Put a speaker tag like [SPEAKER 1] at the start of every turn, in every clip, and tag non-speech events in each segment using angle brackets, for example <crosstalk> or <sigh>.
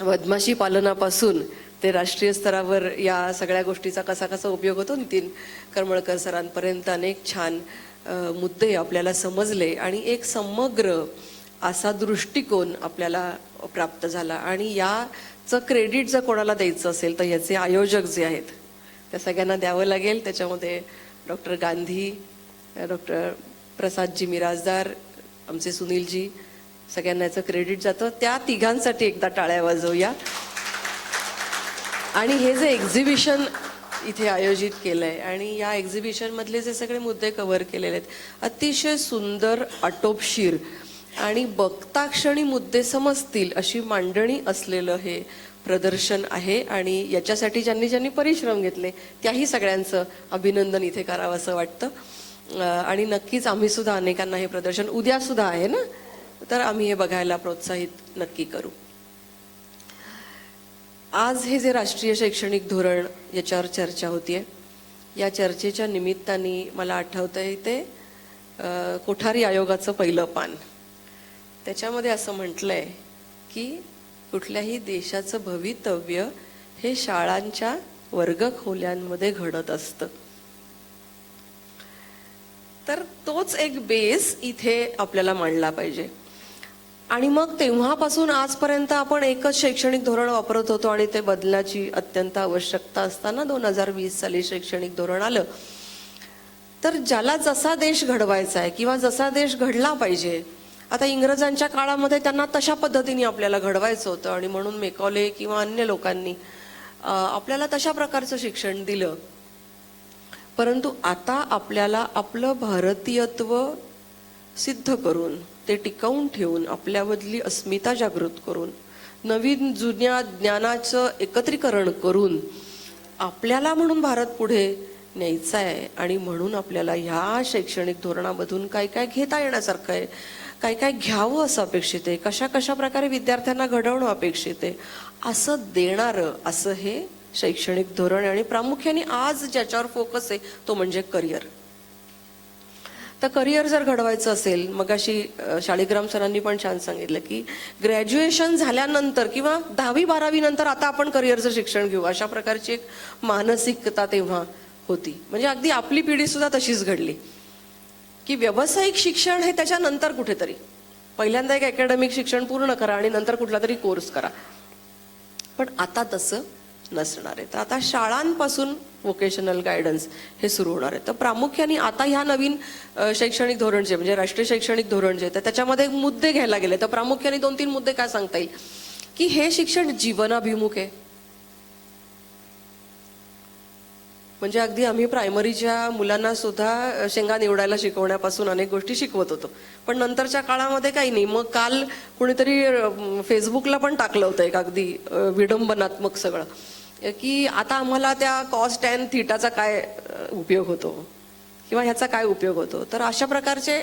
[SPEAKER 1] मधमाशी पालनापासून ते राष्ट्रीय स्तरावर या सगळ्या गोष्टीचा कसा कसा उपयोग होतो नितीन करमळकर सरांपर्यंत अनेक छान मुद्दे आपल्याला समजले आणि एक समग्र असा दृष्टिकोन आपल्याला प्राप्त झाला. आणि याचं क्रेडिट जर कोणाला द्यायचं असेल तर याचे आयोजक जे आहेत त्या सगळ्यांना द्यावं लागेल. त्याच्यामध्ये डॉक्टर गांधी डॉक्टर प्रसादजी मिराजदार आमचे सुनीलजी सगळ्यांना याचं क्रेडिट जातं. त्या तिघांसाठी एकदा टाळ्या वाजवूया आणि हे जे एक्झिबिशन इथे आयोजित केलंय आणि या एक्झिबिशन मधले जे सगळे मुद्दे कव्हर केलेले आहेत अतिशय सुंदर आटोपशीर आणि बघताक्षणी मुद्दे समजतील अशी मांडणी असलेलं हे प्रदर्शन आहे. आणि याच्यासाठी ज्यांनी ज्यांनी परिश्रम घेतले त्याही सगळ्यांचं अभिनंदन इथे करावं असं वाटतं. आणि नक्कीच आम्ही सुद्धा अनेकांना हे प्रदर्शन उद्या सुद्धा आहे ना? तर आम्ही हे बघायला प्रोत्साहित नक्की करू. आज हे जे राष्ट्रीय शैक्षणिक धोरण याच्यावर चर्चा होतीये. या चर्चेच्या निमित्ताने मला आठवतंय ते कोठारी आयोगाचं पहिलं पान. त्याच्यामध्ये असं म्हटलंय की कुठल्याही देशाचं भवितव्य हे शाळांच्या वर्गखोल्यांमध्ये घडत असतं. तर तोच एक बेस इथे आपल्याला मांडला पाहिजे. आणि मग तेव्हापासून आजपर्यंत आपण एकच शैक्षणिक धोरण वापरत होतो आणि ते बदलाची अत्यंत आवश्यकता असताना दोन हजार वीस साली शैक्षणिक धोरण आलं. तर ज्याला जसा देश घडवायचा आहे किंवा जसा देश घडला पाहिजे आता इंग्रजांच्या काळामध्ये त्यांना तशा पद्धतीने आपल्याला घडवायचं होतं आणि म्हणून मेकॉले किंवा अन्य लोकांनी आपल्याला तशा प्रकारचं शिक्षण दिलं. परंतु आता आपल्याला आपलं भारतीयत्व सिद्ध करून ते टिकवून ठेवून आपल्यामधली अस्मिता जागृत करून नवीन जुन्या ज्ञानाचं एकत्रीकरण करून आपल्याला म्हणून भारत पुढे न्यायचा आहे आणि म्हणून आपल्याला ह्या शैक्षणिक धोरणामधून काय काय घेता येण्यासारखं आहे काय काय घ्यावं असं अपेक्षित आहे कशा कशा प्रकारे विद्यार्थ्यांना घडवणं अपेक्षित आहे असं देणारं असं हे शैक्षणिक धोरण आणि प्रामुख्याने आज ज्याच्यावर फोकस आहे तो म्हणजे करिअर तर करिअर जर घडवायचं असेल मग अशी शाळीग्राम सरांनी पण छान सांगितलं की ग्रॅज्युएशन झाल्यानंतर किंवा दहावी बारावी नंतर आता आपण करिअरचं शिक्षण घेऊ अशा प्रकारची एक मानसिकता तेव्हा होती. म्हणजे अगदी आपली पिढी सुद्धा तशीच घडली. की व्यावसायिक शिक्षण हे त्याच्यानंतर कुठेतरी. पहिल्यांदा एक अकॅडमिक शिक्षण पूर्ण करा आणि नंतर कुठला तरी कोर्स करा. पण आता तसं नसणार आहे. तर आता शाळांपासून वोकेशनल गायडन्स हे सुरू होणार आहे. तर प्रामुख्याने आता ह्या नवीन शैक्षणिक धोरण जे म्हणजे राष्ट्रीय शैक्षणिक धोरण जे आहे तर त्याच्यामध्ये मुद्दे घ्यायला गेले. तर प्रामुख्याने दोन तीन मुद्दे काय सांगता येईल? की हे शिक्षण जीवनाभिमुख आहे. म्हणजे अगदी आम्ही प्रायमरीच्या मुलांना सुद्धा शेंगा निवडायला शिकवण्यापासून अनेक गोष्टी शिकवत होतो. पण नंतरच्या काळामध्ये काही नाही. मग काल कुणीतरी फेसबुकला पण टाकलं होतं एक अगदी विडंबनात्मक सगळं. की आता आम्हाला त्या कॉस्ट अँड थिटाचा काय उपयोग होतो? किंवा ह्याचा काय उपयोग होतो? तर अशा प्रकारचे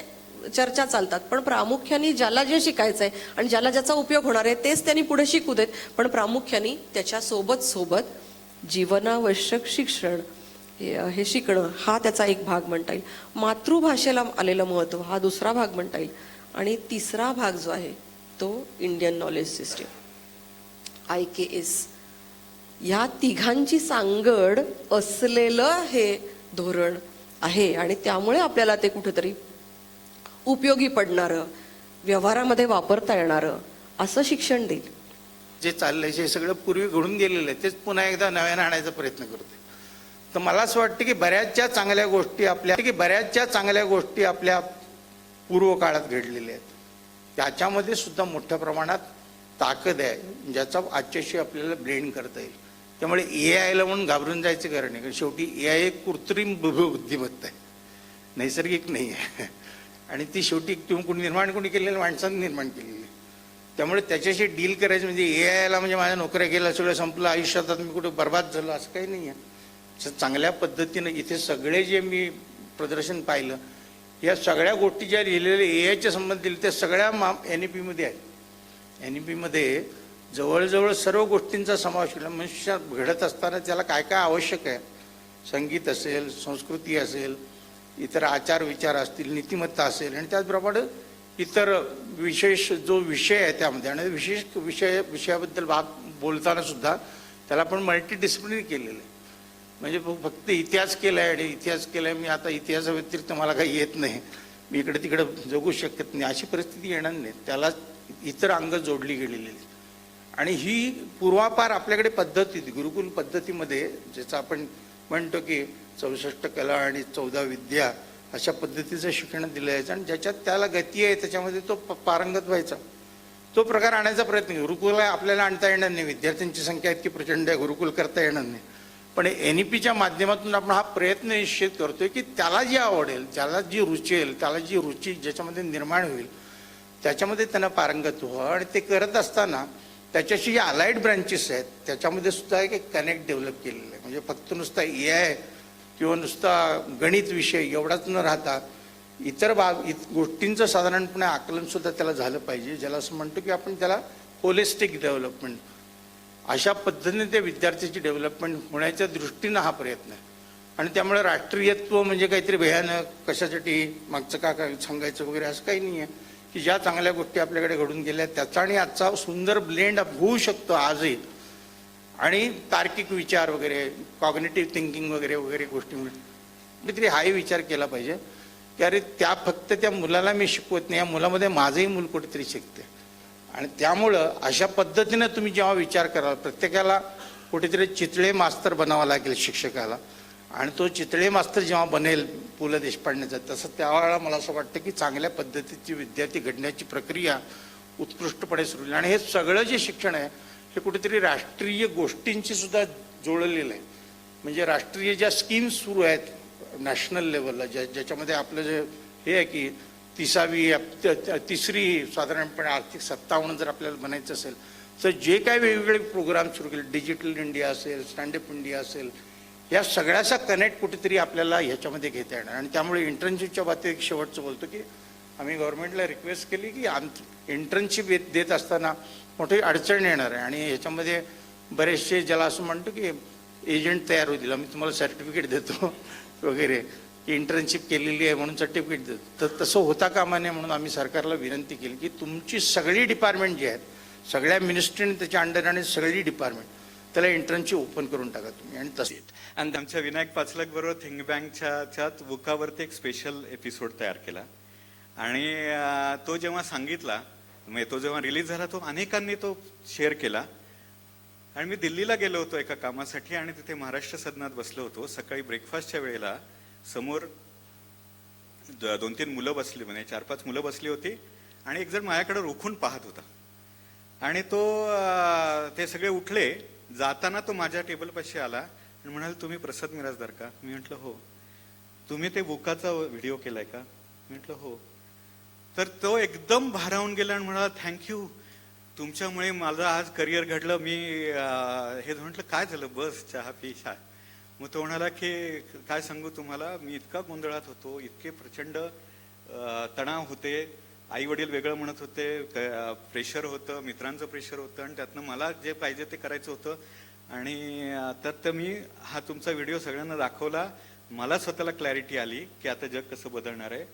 [SPEAKER 1] चर्चा चालतात. पण प्रामुख्याने ज्याला जे शिकायचं आहे आणि ज्याला ज्याचा उपयोग होणार आहे तेच त्यांनी पुढे शिकू देत. पण प्रामुख्याने त्याच्यासोबत सोबत जीवनावश्यक शिक्षण हे हे शिकणं हा त्याचा एक भाग म्हणता येईल. मातृभाषेला आलेलं महत्त्व हा दुसरा भाग म्हणता येईल. आणि तिसरा भाग जो आहे तो Indian knowledge system I K S ह्या तिघांची सांगड असलेलं हे धोरण आहे आणि त्यामुळे आपल्याला ते कुठंतरी उपयोगी पडणारं व्यवहारामध्ये वापरता येणारं असं शिक्षण देईल.
[SPEAKER 2] जे चाललंय जे सगळं पूर्वी घडून गेलेलं आहे तेच पुन्हा एकदा नव्यानं आणायचा प्रयत्न करते तर मला असं वाटतं की बऱ्याचशा चांगल्या गोष्टी आपल्या की बऱ्याचशा चांगल्या गोष्टी आपल्या पूर्व काळात घडलेल्या आहेत. त्याच्यामध्ये सुद्धा मोठ्या प्रमाणात ताकद आहे ज्याचा आजच्याशी आपल्याला ब्लेंड करता येईल. त्यामुळे ए आयला म्हणून घाबरून जायचं कारण नाही कारण शेवटी ए आय एक कृत्रिम बुद्धिमत्ता आहे. नैसर्गिक नाही आहे. आणि ती शेवटी तुम्ही कोणी निर्माण कोणी केलेलं माणसाने निर्माण केलेली आहे. त्यामुळे त्याच्याशी डील करायचं म्हणजे ए आयला म्हणजे माझ्या नोकऱ्या गेल्या सगळं संपलं आयुष्यात आता मी कुठे बर्बाद झालो असं काही नाही आहे. असं चांगल्या पद्धतीनं इथे सगळे जे मी प्रदर्शन पाहिलं या सगळ्या गोष्टी ज्या लिहिलेल्या ए आयच्या संबंधित त्या सगळ्या मा एन ई पीमध्ये आहेत. एन ई पीमध्ये जवळजवळ सर्व गोष्टींचा समावेश केला. मनुष्य घडत असताना त्याला काय काय आवश्यक आहे? संगीत असेल संस्कृती असेल इतर आचार विचार असतील नीतिमत्ता असेल आणि त्याचप्रमाणे इतर विशेष जो विषय आहे त्यामध्ये. आणि विशेष विषय विषयाबद्दल बाब बोलताना सुद्धा त्याला आपण मल्टी डिसिप्लिन केलेलं आहे. म्हणजे फक्त इतिहास केला आहे आणि इतिहास केला आहे मी आता इतिहासाव्यतिरिक्त मला काही येत नाही. मी इकडे तिकडे जगू शकत नाही. अशी परिस्थिती येणार नाही. त्याला इतर अंग जोडली गेलेली आहेत. आणि ही पूर्वापार आपल्याकडे पद्धती गुरुकुल पद्धतीमध्ये ज्याचं आपण म्हणतो की चौसष्ट कला आणि चौदा विद्या अशा पद्धतीचं शिक्षण दिलं जायचं आणि ज्याच्यात त्याला गती आहे त्याच्यामध्ये तो प- पारंगत व्हायचा. तो प्रकार आणायचा प्रयत्न गुरुकुल आपल्याला आणता येणार नाही विद्यार्थ्यांची संख्या इतकी प्रचंड आहे गुरुकुल करता येणार नाही. पण एन ई पीच्या माध्यमातून आपण हा प्रयत्न निश्चित करतोय की त्याला जी आवडेल त्याला जी रुचेल त्याला जी रुची ज्याच्यामध्ये निर्माण होईल त्याच्यामध्ये त्यांना पारंगत आणि ते करत असताना त्याच्याशी जे अलाइड ब्रँचेस आहेत त्याच्यामध्ये सुद्धा एक कनेक्ट डेव्हलप केलेलं आहे. म्हणजे फक्त नुसता ए आय किंवा नुसता गणित विषय एवढाच न राहता इतर बाब इत गोष्टींचं साधारणपणे आकलनसुद्धा त्याला झालं पाहिजे. ज्याला असं म्हणतो की आपण त्याला होलिस्टिक डेव्हलपमेंट अशा पद्धतीने त्या विद्यार्थ्याची डेव्हलपमेंट होण्याच्या दृष्टीनं हा प्रयत्न आहे. आणि त्यामुळे राष्ट्रीयत्व म्हणजे काहीतरी भयानक कशासाठी मागचं का काय सांगायचं वगैरे असं काही नाही आहे. की ज्या चांगल्या गोष्टी आपल्याकडे घडून गेल्या त्याचा आणि आजचा सुंदर ब्लेंड होऊ शकतो आजही. आणि तार्किक विचार वगैरे कॉग्नेटिव्ह थिंकिंग वगैरे वगैरे गोष्टी कुठेतरी हाही विचार केला पाहिजे की अरे त्या फक्त त्या मुलाला मी शिकवत नाही या मुलामध्ये माझंही मूल कुठेतरी शिकते. आणि त्यामुळं अशा पद्धतीनं तुम्ही जेव्हा विचार कराल प्रत्येकाला कुठेतरी चितळे मास्तर बनावा लागेल शिक्षकाला. आणि तो चितळे मास्तर जेव्हा बनेल पु ल देशपांडेचा तसं त्यावेळेला मला असं वाटतं की चांगल्या पद्धतीची विद्यार्थी घडण्याची प्रक्रिया उत्कृष्टपणे सुरू होईल आणि हे सगळं जे शिक्षण आहे हे कुठेतरी राष्ट्रीय गोष्टींशी सुद्धा जोडलेलं आहे. म्हणजे राष्ट्रीय ज्या स्कीम्स सुरू आहेत नॅशनल लेवलला ज्या ज्याच्यामध्ये आपलं जे हे आहे की तिसावी त- तिसरी साधारणपणे आर्थिक सत्तावन्न जर आपल्याला बनायचं असेल तर जे काय वेगवेगळे प्रोग्राम सुरू केले डिजिटल इंडिया असेल स्टँडअप इंडिया असेल या सगळ्याचा कनेक्ट कुठेतरी आपल्याला ह्याच्यामध्ये घेता येणार. आणि त्यामुळे इंटर्नशिपच्या बाबतीत एक शेवटचं बोलतो की आम्ही गव्हर्नमेंटला रिक्वेस्ट केली की आम इंटर्नशिप देत असताना मोठी अडचण येणार आहे. आणि ह्याच्यामध्ये बरेचसे ज्याला असं म्हणतो की एजंट तयार होतील. आम्ही तुम्हाला सर्टिफिकेट देतो <laughs> वगैरे. की इंटर्नशिप केलेली आहे म्हणून सर्टिफिकेट देतो. तर तसं होता कामा नये म्हणून आम्ही सरकारला विनंती केली की तुमची सगळी डिपार्टमेंट जी आहेत सगळ्या मिनिस्ट्रीने त्याच्या अंडर आणि सगळी डिपार्टमेंट त्याला एंट्रन्सची ओपन करून टाका तुम्ही आणि तसे
[SPEAKER 3] आणि आमच्या विनायक पाचलक बरोबर थिंक बँकच्या बुकावरती एक स्पेशल एपिसोड तयार केला. आणि तो जेव्हा सांगितला म्हणजे तो जेव्हा रिलीज झाला तो अनेकांनी तो शेअर केला. आणि मी दिल्लीला गेलो होतो एका कामासाठी आणि तिथे महाराष्ट्र सदनात बसलो होतो. सकाळी ब्रेकफास्टच्या वेळेला समोर द- दोन तीन मुलं बसली म्हणजे चार पाच मुलं बसली होती आणि एक जण माझ्याकडे रोखून पाहत होता. आणि तो ते सगळे उठले जाताना तो माझ्या टेबलपाशी आला आणि म्हणाल तुम्ही प्रसाद मिराजदार का? मी म्हटलं हो. तुम्ही ते बुकाचा व्हिडिओ केलाय का? मी म्हटलं हो. तर तो एकदम भारावून गेला आणि म्हणाला थँक्यू तुमच्यामुळे माझं आज करिअर घडलं. मी हे म्हटलं काय झालं? बस चहा पी चहा. मग तो म्हणाला की काय सांगू तुम्हाला? मी इतका गोंधळात होतो इतके प्रचंड तणाव होते. आई वडील वेगळं म्हणत होते प्रेशर होतं मित्रांचं प्रेशर होतं आणि त्यातनं मला जे पाहिजे ते करायचं होतं. आणि तर तर मी हा तुमचा व्हिडिओ सगळ्यांना दाखवला. मला स्वतःला क्लॅरिटी आली की आता जग कसं बदलणार आहे.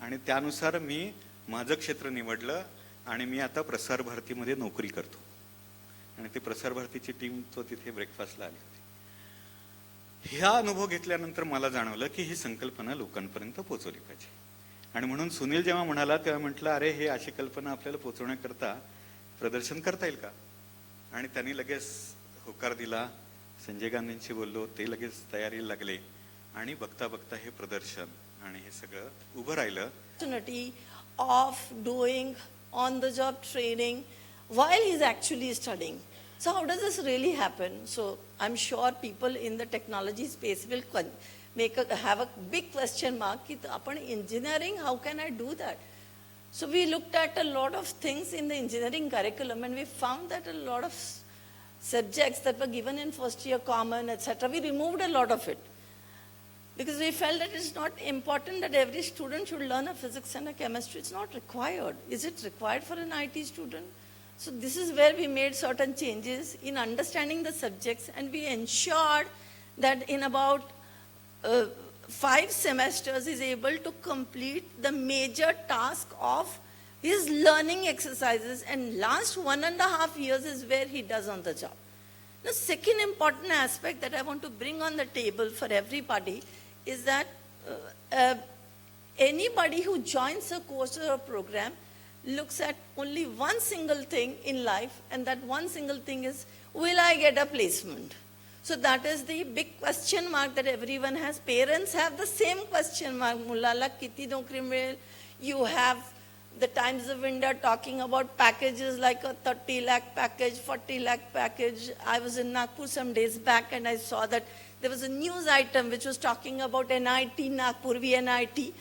[SPEAKER 3] आणि त्यानुसार मी माझं क्षेत्र निवडलं आणि मी आता प्रसार भारतीमध्ये नोकरी करतो. आणि ती प्रसार भारतीची टीम तो तिथे ब्रेकफास्टला आली होती. ह्या अनुभव घेतल्यानंतर मला जाणवलं की ही संकल्पना लोकांपर्यंत पोहोचवली पाहिजे. आणि म्हणून सुनील जेव्हा म्हणाला तेव्हा म्हटलं अरे हे अशी कल्पना आपल्याला पोचवण्याकरता प्रदर्शन करता येईल का? आणि त्यांनी लगेच होकार दिला संजय गांधींशी बोललो ते लगेच तयारीला लागले आणि बघता बघता हे प्रदर्शन आणि हे सगळं उभं राहिलं.
[SPEAKER 4] Of doing on the job training while is actually studying so how does this really happen so I am sure people in the technology space will can make a, have a big question mark. "Apan engineering, how can I do that? So, we looked at a lot of things in the engineering curriculum and we found that a lot of subjects that were given in first year common, etc., we removed a lot of it because we felt that it's not important that every student should learn a physics and a chemistry. It's not required. Is it required for an IT student? So this is where we made certain changes in understanding the subjects and we ensured that in about uh, five semesters is able to complete the major task of His learning exercises and last one and a half years is where he does on the job. The second important aspect that I want to bring on the table for everybody is that uh, uh, anybody who joins a course or a program looks at only one single thing in life, and that one single thing is, will I get a placement? So that is the big question mark that everyone has. Parents have the same question mark. Mulala, kiti nokri mil? You have the Times of India talking about packages like a 30 lakh package, 40 lakh package. I was in Nagpur some days back and I saw that there was a news item which was talking about NIT, Nagpur VNIT,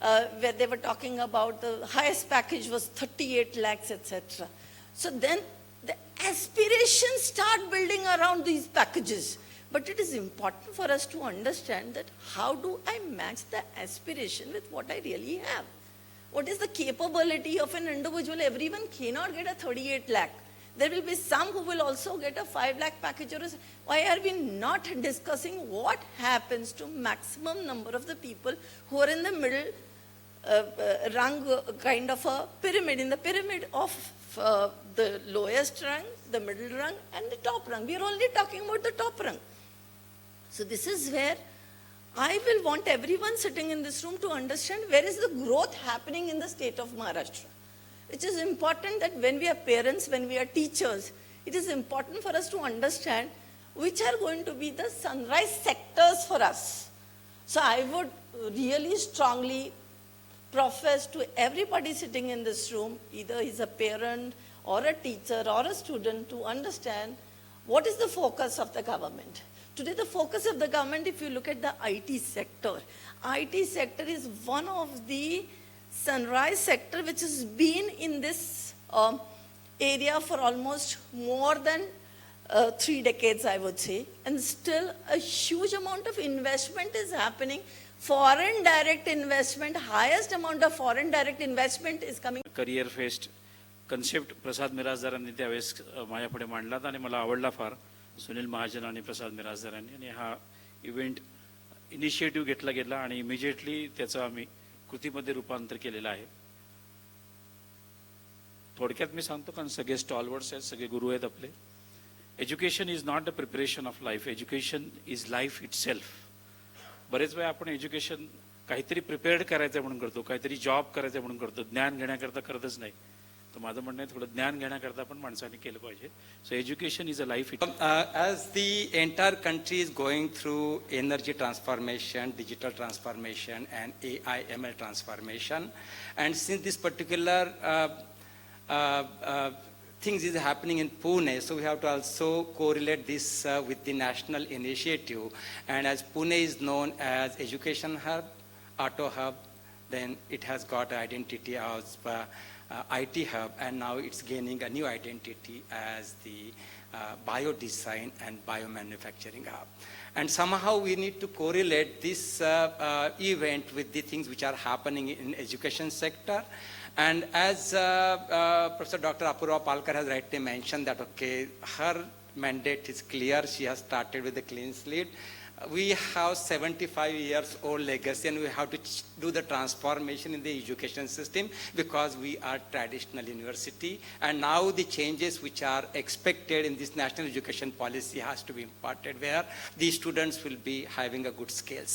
[SPEAKER 4] uh, where they were talking about the highest package was 38 lakhs, etc. So then the aspirations start building around these packages. But it is important for us to understand that how do I match the aspiration with what I really have? What is the capability of an individual? Everyone cannot get a 38 lakh. There will be some who will also get a 5 lakh package. Or why are we not discussing what happens to maximum number of the people who are in the middle uh, uh, rung uh, kind of a pyramid, in the pyramid of uh, the lowest rung, the middle rung, and the top rung. We are only talking about the top rung. So this is where I will want everyone sitting in this room to understand where is the growth happening in the state of Maharashtra. It is important that when we are parents, when we are teachers, it is important for us to understand which are going to be the sunrise sectors for us. So I would really strongly profess to everybody sitting in this room, either he's a parent or a teacher or a student, to understand what is the focus of the government. Today, the focus of the government, if you look at the IT sector, IT sector is one of the sunrise sector which has been in this um, area for almost more than uh, three decades, I would say, and still a huge amount of investment is happening. Foreign direct investment, highest amount of foreign direct investment is coming.
[SPEAKER 5] Career fest concept Prasad मिराजदारांनी त्यावेळेस माझ्यापुढे मांडलात आणि मला आवडला फार. सुनील महाजन आणि प्रसाद मिराजदारांनी आणि हा इव्हेंट इनिशिएटिव्ह घेतला गेला आणि इमिजिएटली त्याचं आम्ही कृतीमध्ये रूपांतर केलेलं आहे. थोडक्यात मी सांगतो कारण सगळे स्टॉलवर्ड्स आहेत सगळे गुरु आहेत आपले. Education is not a preparation of life education is life itself बरेच वेळा आपण एज्युकेशन काहीतरी प्रिपेअर्ड करायचं म्हणून करतो काहीतरी जॉब करायचं म्हणून करतो. ज्ञान घेण्याकरता करतच नाही. तर माझं म्हणणं आहे थोडं ज्ञान घेण्याकरता पण माणसाने केलं पाहिजे. So education is a life
[SPEAKER 6] as the entire country is going through energy transformation digital transformation and A I M L transformation and since this particular things is happening in Pune, so we have to also correlate this uh, with the national initiative. And as Pune is known as education hub, auto hub, then it has got identity as uh, uh, IT hub, and now it's gaining a new identity as the uh, biodesign and biomanufacturing hub. And somehow we need to correlate this uh, uh, event with the things which are happening in education sector. And as uh, uh, Professor Dr. Apurva Palkar has rightly mentioned that, okay, her mandate is clear. She has started with a clean slate. We have 75 years old legacy and we have to do the transformation in the education system because we are traditional university and now the changes which are expected in this national education policy has to be imparted where the students will be having a good skills.